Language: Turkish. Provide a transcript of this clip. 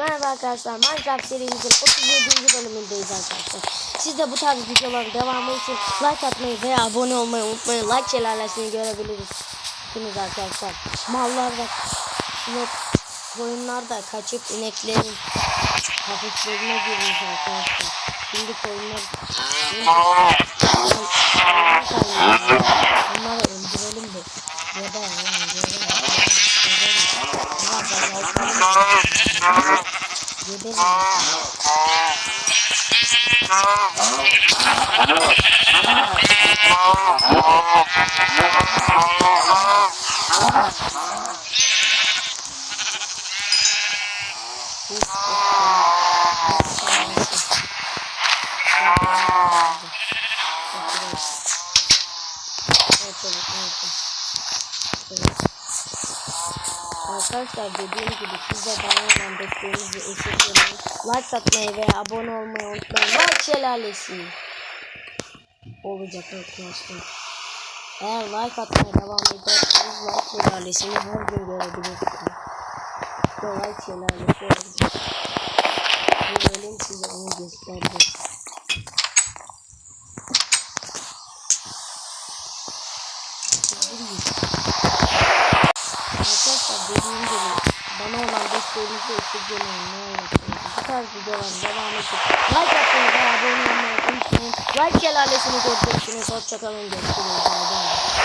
Merhaba arkadaşlar Minecraft serimizin 37. bölümündeyiz arkadaşlar. Siz de bu tarz videoların devamı için like atmayı veya abone olmayı unutmayın. Like şelalesini görebiliriz. Şimdi arkadaşlar mallar da inek koyunlar da kaçıp ineklerin hafiflerine girmiş arkadaşlar. Şimdi koyunlar Bunları öldürelim de. Geber lan geber. Evet. Arkadaşlar dediğim gibi siz de desteğinizi esirgemeyin. Like atmayı ve abone olmayı unutmayın. Like şelalesi olacak arkadaşlar. Eğer like atmaya devam ederseniz like şelalesini her gün görebilirsiniz. İşte like şelalesi olacak. Görelim size onu gösterdim. Arkadaşlar dediğim gibi bana olan desteğinizi esirgemeyin ne olursunuz. Bu tarz videoların devamı için like atmayı ve abone olmayı unutmayın. Like şelalesini göreceksiniz. Hoşçakalın. Görüşürüz. Bay.